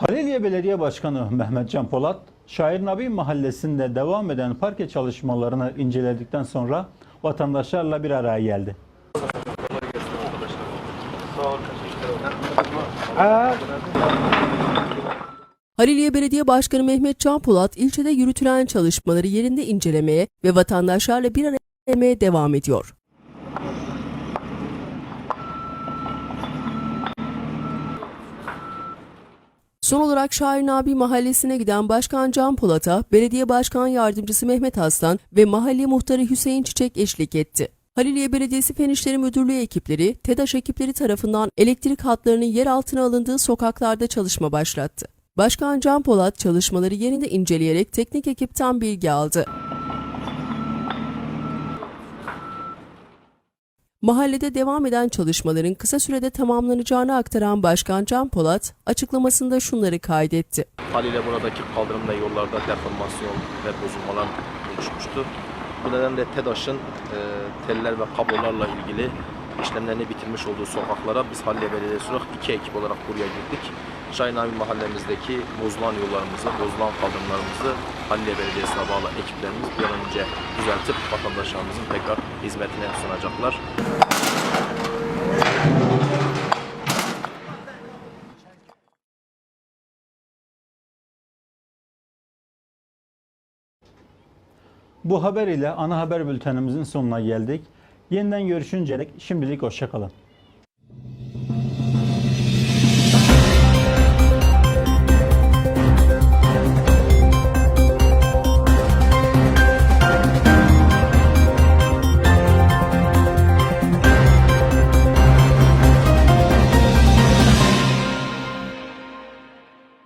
Haliliye Belediye Başkanı Mehmet Can Polat, Şair Nabi Mahallesi'nde devam eden parke çalışmalarını inceledikten sonra vatandaşlarla bir araya geldi. Haliliye Belediye Başkanı Mehmet Can ilçede yürütülen çalışmaları yerinde incelemeye ve vatandaşlarla bir araya gelmeye devam ediyor. Son olarak Şair Nabi Mahallesi'ne giden Başkan Can Polat'a Belediye Başkan Yardımcısı Mehmet Aslan ve Mahalle Muhtarı Hüseyin Çiçek eşlik etti. Haliliye Belediyesi Fen İşleri Müdürlüğü ekipleri, TEDAŞ ekipleri tarafından elektrik hatlarının yer altına alındığı sokaklarda çalışma başlattı. Başkan Can Polat çalışmaları yerinde inceleyerek teknik ekipten bilgi aldı. Mahallede devam eden çalışmaların kısa sürede tamamlanacağını aktaran Başkan Can Polat, açıklamasında şunları kaydetti. Haliyle buradaki kaldırım yollarda deformasyon ve bozulmalar oluşmuştu. Bu nedenle TEDAŞ'ın e, teller ve kablolarla ilgili işlemlerini bitirmiş olduğu sokaklara biz Haliye Belediyesi olarak iki ekip olarak buraya girdik. Şahinami mahallemizdeki bozulan yollarımızı, bozulan kaldırımlarımızı Haliye Belediyesi'ne bağlı ekiplerimiz bir an önce düzeltip vatandaşlarımızın tekrar hizmetine sunacaklar. Bu haber ile ana haber bültenimizin sonuna geldik. Yeniden görüşünceye dek şimdilik hoşçakalın.